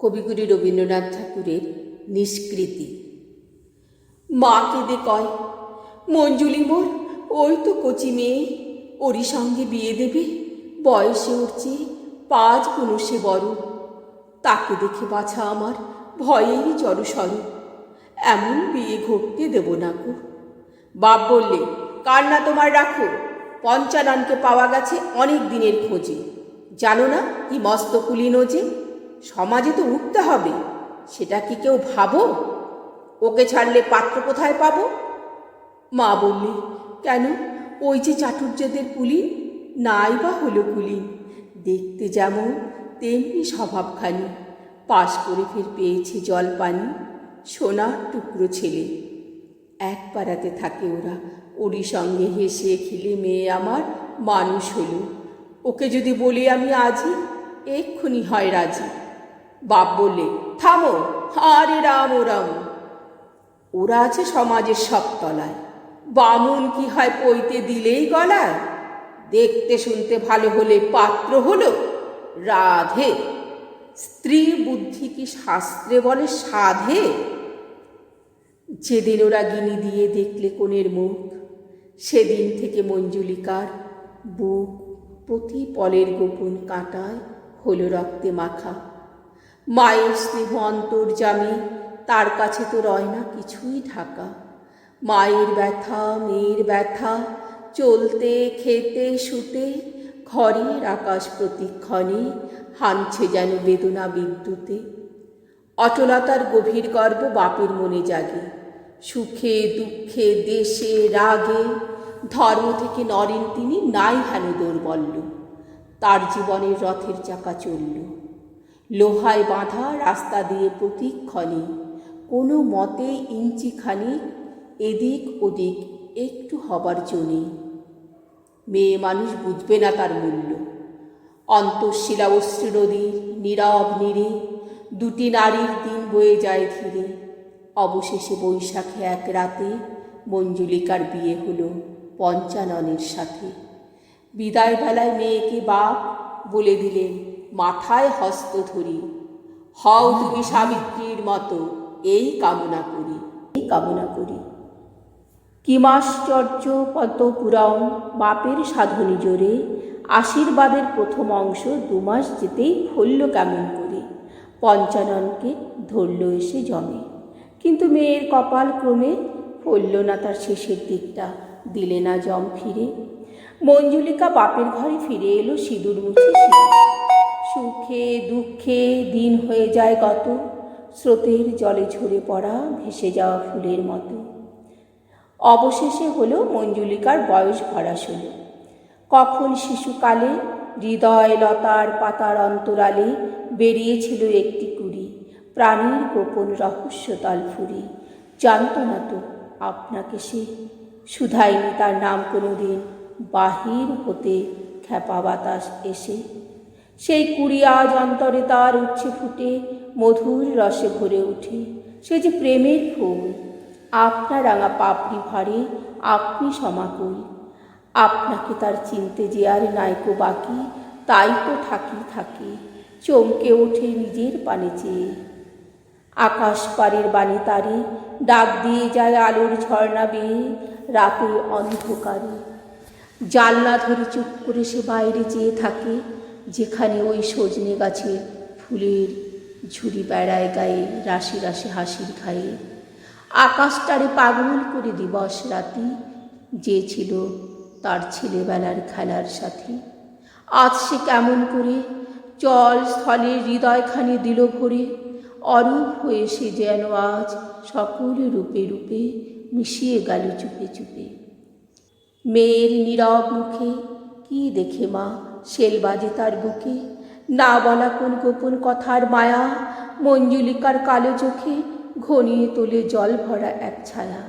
কবিগুরু রবীন্দ্রনাথ ঠাকুরের নিষ্কৃতি। মা কেঁদে কয়, মঞ্জুলি মোর, ওই তো কচি মেয়ে। ওরই সঙ্গে বিয়ে দেবে, বয়সে চেয়ে পাঁচ সে বড়। তাকে দেখে বাছা আমার ভয়েরই জড়সড় এমন বিয়ে ঘটতে দেব না গো বাপ বললে কান্না তোমার রাখো, পঞ্চাননকে পাওয়া গেছে অনেক দিনের খোঁজে। জানো না কি মস্ত কুলিনো যে সমাজে তো উঠতে হবে। সেটা কি কেউ ভাবো? ওকে ছাড়লে পাত্র কোথায় পাবো? মা বললে, কেন? ওই যে চাটুর্যদের পুলি নাই বা হলো কুলি। দেখতে যেমন তেমনি স্বভাবখানি। পাশ করে ফের পেয়েছে জল পানি সোনার টুকরো ছেলে। এক পাড়াতে থাকে ওরা। ওরই সঙ্গে হেসে খেলে মেয়ে আমার মানুষ হলো। ওকে যদি বলি আমি আজই এক্ষুনি হয় রাজি। বাপ থামো, আরে রাম ও রাম। ওরা আছে সমাজের সব তলায়। বামুন কি হয় পইতে দিলেই গলায়? দেখতে শুনতে ভালো হলে পাত্র হলো রাধে। স্ত্রী বুদ্ধি কি শাস্ত্রে বলে সাধে? যেদিন ওরা গিনি দিয়ে দেখলে কোণের মুখ, সেদিন থেকে মঞ্জুলিকার বুক প্রতি পলের গোপন কাঁটায় হলো রক্তে মাখা। মায়ের স্নেহ অন্তর্জামী তার কাছে তো রয় না কিছুই ঢাকা। মায়ের ব্যথা, মেয়ের ব্যথা, চলতে, খেতে, শুতে, ঘরের আকাশ প্রতিক্ষণে হানছে যেন বেদনা বিদ্যুতে। অটলতার গভীর গর্ব বাপের মনে জাগে। সুখে, দুঃখে, দেশে, রাগে, ধর্ম থেকে নরেন তিনি নাই হেন দৌর্বল্য। তার জীবনের রথের চাকা চলল। লোহায় বাঁধা রাস্তা দিয়ে প্রতিক্ষণে। কোনো মতে ইঞ্চিখানি এদিক ওদিক একটু হবার জন্যে। মেয়ে মানুষ বুঝবে না তার মূল্য। অন্তঃশিলা অশ্রু নদীর নীরব নীরে দুটি নারীর দিন বয়ে যায় ধীরে। অবশেষে বৈশাখে এক রাতে মঞ্জুলিকার বিয়ে হলো পঞ্চাননের সাথে। বিদায় বেলায় মেয়েকে বাপ বলে দিলেন মাথায় হস্ত ধরি। হও তুমি সাবিত্রীর মতো এই কামনা করি। এই কামনা করি। কিমাশ্চর্য কত পুরাণ বাপের সাধনী জোরে আশীর্বাদের প্রথম অংশ দুমাস যেতেই ফলল কেমন করে। পঞ্চাননকে ধরল এসে জমে। কিন্তু মেয়ের কপাল ক্রমে ফলল না তার শেষের দিকটা। দিলে না জম ফিরে। মঞ্জুলিকা বাপের ঘরে ফিরে এলো সিঁদুর মুছে। সুখে দুঃখে দিন হয়ে যায় গত স্রোতের জলে ঝরে পড়া, ভেসে যাওয়া ফুলের মতো। অবশেষে হলো মঞ্জুলিকার বয়স ভরা ষোলো কখন শিশুকালে হৃদয় লতার পাতার অন্তরালে বেরিয়েছিল একটি কুড়ি, প্রাণীর গোপন রহস্য তালফুরি জানত না তো আপনাকে সে, শুধায়নি তার নাম কোনো দিন বাহির হতে খ্যাপা বাতাস এসে সেই কুড়ি আজ অন্তরে তার উচ্ছে ফুটে, মধুর রসে ভরে ওঠে সে যে প্রেমের ফুল আপনার রাঙা পাপড়ি ভারে আপনি সমাকুল আপনাকে তার চিনতে যে আর নায়কো বাকি, তাই তো থাকি থাকি, চমকে ওঠে নিজের পানে চেয়ে। আকাশ পারের বাণী তারে, ডাক দিয়ে যায় আলোর ঝর্ণা বেয়ে, রাতে অন্ধকারে। জানলা ধরে চুপ করে সে বাইরে চেয়ে থাকে যেখানে ওই সজনে গাছের ফুলের ঝুড়ি বেড়ায় গায়ে রাশি রাশি হাসির খায়ে আকাশটারে পাগল করে দিবস রাতি যে ছিল তার ছেলেবেলার খেলার সাথে। আজ সে কেমন করে জল স্থলে হৃদয়খানি দিল ভরে, অরূপ হয়ে সে যেন আজ সকল রূপে রূপে মিশিয়ে গেল চুপে চুপে। মেয়ের নীরব মুখে কি দেখে মা শেল বাজে তার বুকে। না বলা কোন গোপন কথার মায়া, মঞ্জুলিকার কালো চোখে ঘনিয়ে তোলে জল ভরা এক ছায়া।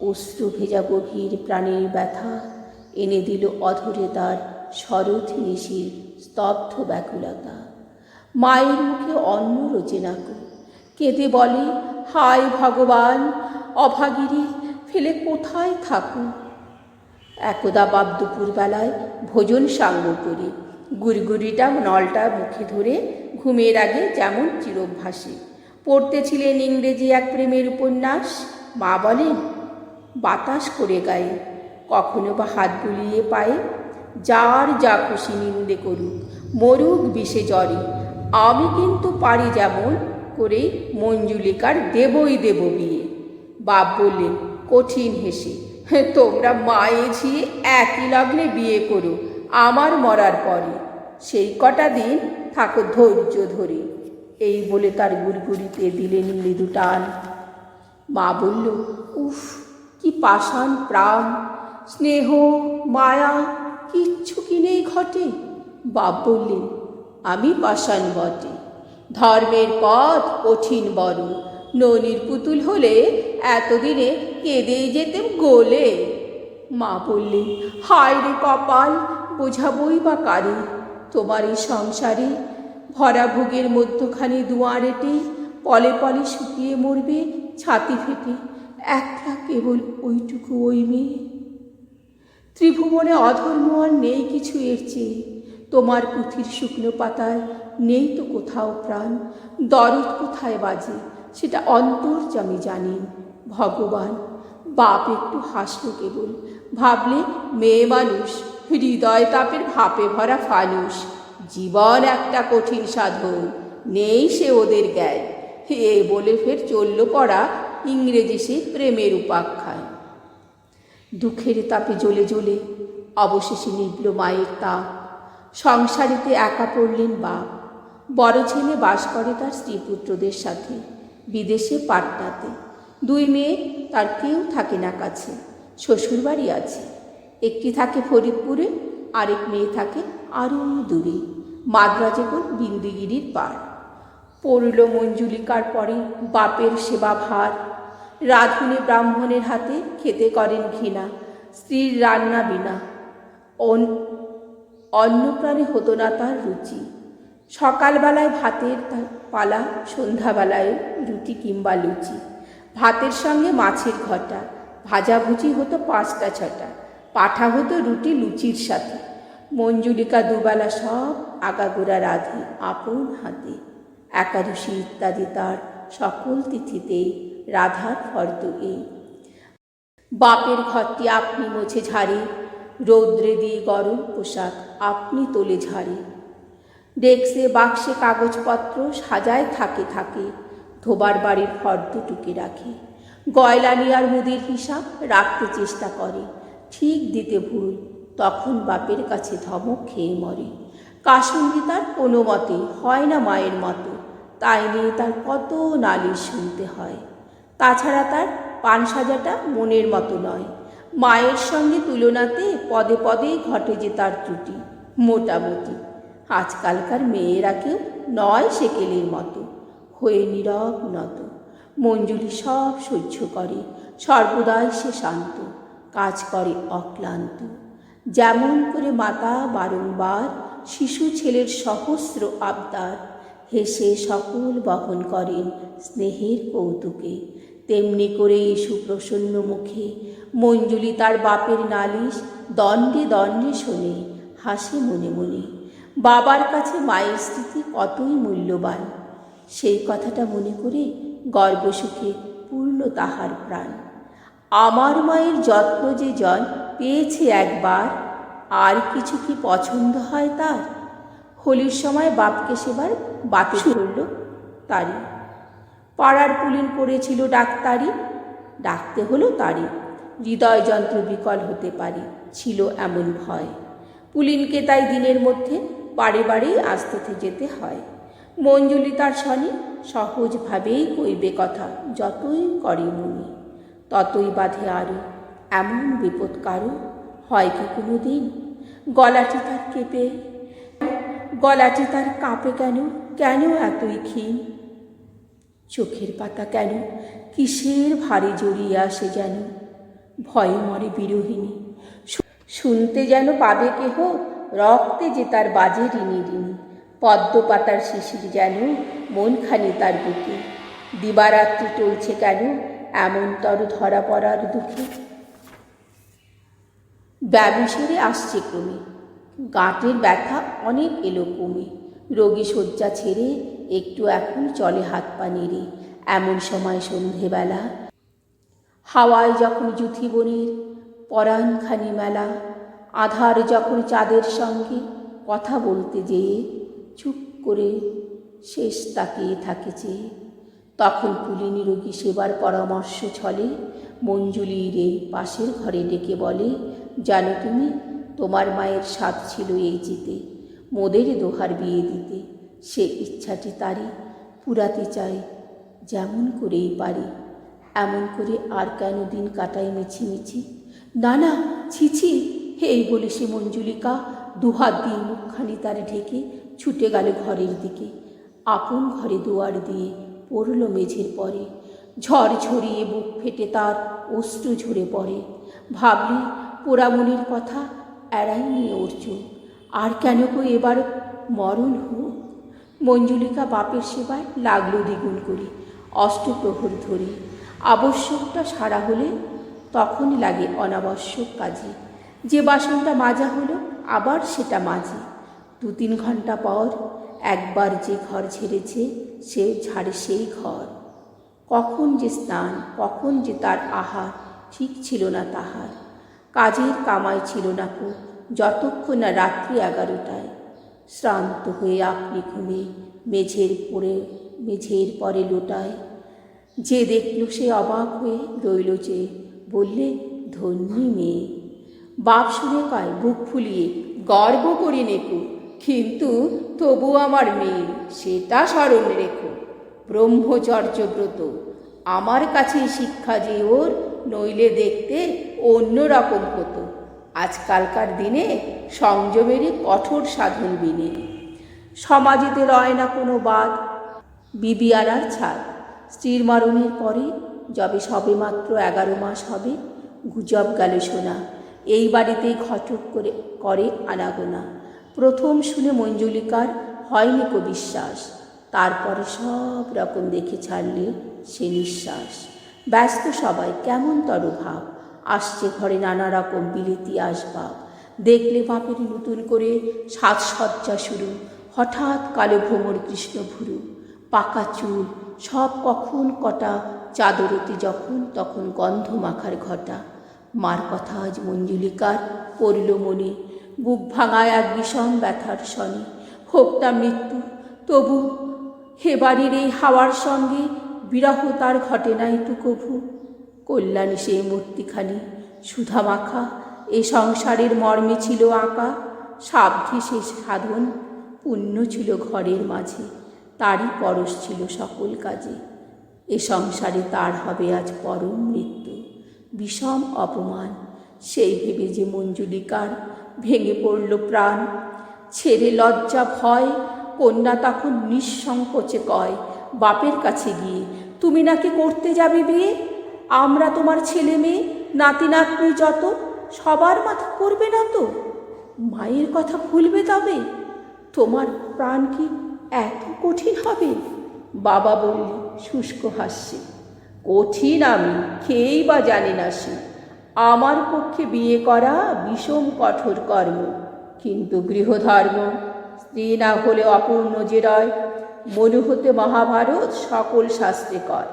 অশ্রু ভেজা গভীর প্রাণের ব্যথা এনে দিল অধরে তার শরৎ নিশির স্তব্ধ ব্যাকুলতা। মায়ের মুখে অন্ন রোজে নাকো কেঁদে বলে, হায় ভগবান অভাগিরি ফেলে কোথায় থাকো? একদা বাপ দুপুরবেলায় ভোজন সাঙ্গ করে। গুড়গুড়িটা নলটা মুখে ধরে ঘুমের আগে যেমন চিরভ্যাসী। পড়তেছিলেন ইংরেজি এক প্রেমের উপন্যাস। মা বলেন বাতাস করে গায়ে কখনো বা হাত বুলিয়ে পায়ে। যার যা খুশি নিন্দে করুক মরুক বিষে জ্বরে। আমি কিন্তু পারি যেমন করে মঞ্জুলিকার দেবই দেব বিয়ে। বাপ বললেন কঠিন হেসে। "হ্যাঁ, তোমরা মায়ে ঝিয়ে একই লগ্নে বিয়ে করো, আমার মরার পরে সেই কটা দিন থাকো ধৈর্য ধরে। এই বলে তার গুড়গুড়িতে দিলেন মৃদু টান মা বলল, উফ, কি পাষাণ প্রাণ। স্নেহ, মায়া, কিচ্ছু কিনেই ঘটে? বাপ বললেন, আমি পাষাণ বটে। ধর্মের পথ কঠিন বড়। ননির পুতুল হলে এতদিনে কেঁদেই যেতেম গোলে। মা বললেন হায় রে কপাল, বোঝাবই বা কারে? তোমার এই সংসারে ভরা ভোগের মধ্যখানে দুয়ারেটে পলে পলে শুকিয়ে মরবে ছাতি ফেটে একলা কেবল ওইটুকু ওই মেয়ে। ত্রিভুবনে অধর্ম আর নেই কিছু এর চেয়ে। তোমার পুঁথির শুকনো পাতায় নেই তো কোথাও প্রাণ। দরদ কোথায় বাজে? সেটা অন্তর্জামী জানেন ভগবান, বাপ একটু হাসলো কেবল। ভাবলে, মেয়ে মানুষ, হৃদয় তাপের ভাপে ভরা ফানুষ জীবন একটা কঠিন সাধন, নেই সে ওদের জ্ঞান। এ বলে ফের চলল পড়া ইংরেজি সে প্রেমের উপাখ্যান। দুঃখের তাপে জ্বলে জ্বলে অবশেষে নিবল মায়ের তাপ। সংসারেতে একা পড়লেন বাপ। বড় ছেলে বাস করে তার স্ত্রীপুত্রদের সাথে। বিদেশে পাটনাতে দুই মেয়ে, তার কেউ থাকে না কাছে, শ্বশুরবাড়ি আছে। একটি থাকে ফরিদপুরে, আরেক মেয়ে থাকে আরও দূরে মাদ্রাজে কোন বিন্দুগিরির পার পড়ল মঞ্জুলিকার পরে বাপের সেবা ভার। রাধুনী ব্রাহ্মণের হাতে খেতে করেন ঘৃণা, স্ত্রীর রান্না বিনা। অন- অন্য প্রাণে হতো না তার রুচি। সকালবেলায় ভাতের পালা, সন্ধ্যাবেলায় রুটি কিংবা লুচি। ভাতের সঙ্গে মাছের ঘটা। ভাজাভুজি হতো পাঁচটা, ছটা। পাঠা হতো রুটি, লুচির সাথে। মঞ্জুলিকা দুবেলা সব আগাগোড়া রাধে আপন হাতে। একাদশী ইত্যাদি তার সকল তিথিতেই রাধার ফর্দ এই। বাপের ঘরটি আপনি মোছে ঝাড়ে, রৌদ্রে দিয়ে গরম পোশাক আপনি তোলে ঝাড়ে। ডেস্কে বাক্সে কাগজপত্র সাজায় থাকে থাকে। ধোবার বাড়ির ফর্দ টুকে রাখে। গয়লানি আর মুদির হিসাব রাখতে চেষ্টা করে। ঠিক দিতে ভুল, তখন বাপের কাছে ধমক খেয়ে মরে। কাসুন্দি তার কোনো মতে, হয় না মায়ের মতো। তাই নিয়ে তার কত নালিশ শুনতে হয়। তাছাড়া তার পান সাজাটা মনের মতো নয়। মায়ের সঙ্গে তুলনাতে পদে পদে ঘটে যে তার ত্রুটি, মোটামুটি। আজকালকার মেয়েরা কেউ নয় সেকেলের মতো। হয়ে নীরব নত। মঞ্জুরি সব সহ্য করে। সর্বদাই সে শান্ত। কাজ করে অক্লান্ত। যেমন করে মাতা বারংবার শিশু ছেলের সহস্র আবদার। হেসে সকল বহন করেন স্নেহের কৌতুকে। তেমনি করে সুপ্রসন্ন মুখে মঞ্জুলি তার বাপের নালিশ দণ্ডে দণ্ডে শোনে, হাসে মনে মনে। বাবার কাছে মায়ের স্মৃতি কতই মূল্যবান। সেই কথাটা মনে করে গর্বসুখে পূর্ণ তাহার প্রাণ। আমার মায়ের যত্ন যে জন পেয়েছে একবার, আর কিছু কি পছন্দ হয় তার? হোলির সময় বাপকে সেবার বাতি ধরল তারই পাড়ার পুলিন পড়েছিল ডাক্তারি, ডাকতে হলো তারই হৃদয় যন্ত্র বিকল হতে পারে, ছিল এমন ভয়। পুলিনকে তাই দিনের মধ্যে বাড়ি বাড়ি আসতে যেতে হয়। মঞ্জুলি তার শনি সহজভাবেই কইবে কথা, যতই করে মনি, ততই বাধে আরও এমন বিপদ কারও হয় কি কোনো দিন গলাটি তার কেঁপে, গলাটি তার কাঁপে কেন? কেন এতই ক্ষীণ? চোখের পাতা কেন? কিসের ভারী জড়িয়ে আসে যেন? ভয়ে মরে বিরোহিনী শুনতে যেন পাবে কেহ? রক্তে যে তার বাজে ঋণী ঋণী পদ্ম পাতার শিশির যেন মনখানি তার বুকে। দিবারাত্রি টলছে কেন এমন তর ধরা পড়ার দুঃখে? ব্যবিসরে আসছে ক্রমে গাঁটের ব্যথা অনেক এলো কমে। রোগী শয্যা ছেড়ে একটু এখন চলে হাত পা নেড়ে, এমন সময় সন্ধেবেলা। হাওয়ায় যখন জুথি বনের পরাণখানি মেলা আধার যখন চাঁদের সঙ্গে কথা বলতে যেয়ে চুপ করে শেষ তাকিয়ে থাকে চেয়ে তখন পুলিনী রোগী সেবার পরামর্শ ছলে মঞ্জুলি রে পাশের ঘরে ডেকে বলে, জানো তুমি, তোমার মায়ের স্বাদ ছিল এই জিতে। মোদের দোহার বিয়ে দিতে। সে ইচ্ছাটি তারই পুরাতে চায়, যেমন করেই পারি। এমন করে আর কেন দিন কাটাই মিছিমিছি? না না ছিছি এই বলে সে মঞ্জুলিকা দুহাত দিয়ে মুখখানি তার ঢেকে ছুটে গেল ঘরের দিকে। আপন ঘরে দুয়ার দিয়ে পড়ল মেঝের পরে। ঝড় ঝরিয়ে বুক ফেটে তার অশ্রু ঝরে পড়ে। ভাবলি, পোড়ামনির কথা এড়াই নিয়ে চোখ আর কেন কো এবার মরণ হোক মঞ্জুলিকা বাপের সেবায় লাগল দ্বিগুণ করে, অষ্টপ্রহর ধরে। আবশ্যকটা সারা হলে তখন লাগে অনাবশ্যক কাজে। যে বাসনটা মাজা হলো, আবার সেটা মাজে। দু তিন ঘণ্টা পর একবার যে ঘর ঝেড়েছে, সে ঝাড়ে সেই ঘর। কখন যে স্নান, কখন যে তার আহার, ঠিক ছিল না তাহার। কাজের কামাই ছিল না কো, যতক্ষণ না রাত্রি এগারোটায়। শ্রান্ত হয়ে আপনি ঘুমে, মেঝের পরে মেঝের পরে লোটায়। যে দেখল সে অবাক হয়ে রইল যে, বললে, ধন্যী মেয়ে। বাপ শুনে কয়, বুক ফুলিয়ে, গর্ব করি নেকু, কিন্তু তবু আমার মেয়ে, সেটা স্মরণ রেখো। ব্রহ্মচর্য ব্রত, আমার কাছে শিক্ষা যে ওর, নইলে দেখতে অন্য রকম হতো। আজকালকার দিনে সংযমেরই কঠোর সাধন বিনে। সমাজেতে রয় না কোনো বাদ বিবিয়ানার ছাদ স্ত্রীর মরণের পরে, যবে সবে মাত্র এগারো মাস হবে, গুজব গেল শোনা এই বাড়িতেই ঘটক করে করে আনাগোনা প্রথম শুনে মঞ্জুলিকার হয়নি কো বিশ্বাস। তারপরে সব রকম দেখে ছাড়লে সে নিঃশ্বাস। ব্যস্ত সবাই, কেমন ভাব আসছে ঘরে নানা রকম বিলেতি আসবাব। দেখলে বাপের নতুন করে সাজসজ্জা শুরু। হঠাৎ কালো ভ্রমর কৃষ্ণ ভুরু। পাকা চুল, সব কখন কটা চাদরতি যখন তখন গন্ধ মাখার ঘটা। মার কথা আজ মঞ্জুলিকার পড়ল মনে। বুক ভাঙায় এক বিষম ব্যথার শনি। হোক তা মৃত্যু। তবু হে বাড়ির এই হাওয়ার সঙ্গে বিরহ তার ঘটে নাই তু কভু। কল্যাণী সেই মূর্তিখানি সুধা মাখা এ সংসারের মর্মে ছিল আঁকা। সাবধি সে সাধন পুণ্য ছিল ঘরের মাঝে। তারই পরশ ছিল সকল কাজে। এ সংসারে তার হবে আজ পরম মৃত্যু। বিষম অপমান। সেই ভেবে যে মঞ্জুলিকার ভেঙে পড়ল প্রাণ। ছেড়ে লজ্জা ভয়, কন্যা তখন নিঃসংকোচে কয়, বাপের কাছে গিয়ে তুমি নাকি করতে যাবে বিয়ে? আমরা তোমার ছেলে মেয়ে, নাতি নাতনি যত, সবার মাথা করবে না তো? মায়ের কথা ভুলবে তবে? তোমার প্রাণ কি এত কঠিন হবে? বাবা বললে, শুষ্ক হাসছে কঠিন আমি খেয়েই বা জানি না সে। আমার পক্ষে বিয়ে করা বিষম কঠোর কর্ম, কিন্তু গৃহধর্ম, স্ত্রী না হলে অপূর্ণ যে রয়। মনু হতে মহাভারত সকল শাস্ত্রে কর।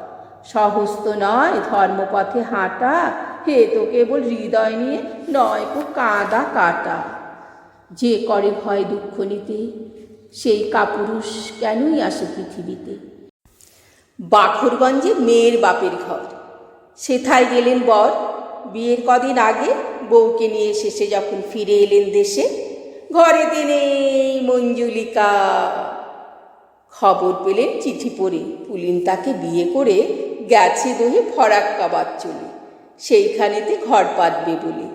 সহস্ত নয় ধর্মপথে হাঁটা, হে তো কেবল হৃদয় নিয়ে নয় কো কাঁদা কাটা। যে করে ভয় দুঃখ নিতে, সেই কাপুরুষ কেনই আসে পৃথিবীতে? বাখরগঞ্জে মেয়ের বাপের ঘর। সেথায় গেলেন বর। বিয়ের কদিন আগে বউকে নিয়ে শেষে যখন ফিরে এলেন দেশে, ঘরে নেই মঞ্জুলিকা। খবর পেলেন চিঠি পড়ে। পুলিন তাকে বিয়ে করে গেছে দোহে ফরাক্কাবাদ চলে সেইখানেতে ঘর পাতবে বলে।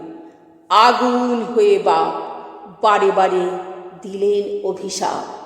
আগুন হয়ে বাপ বারে বারে দিলেন অভিশাপ।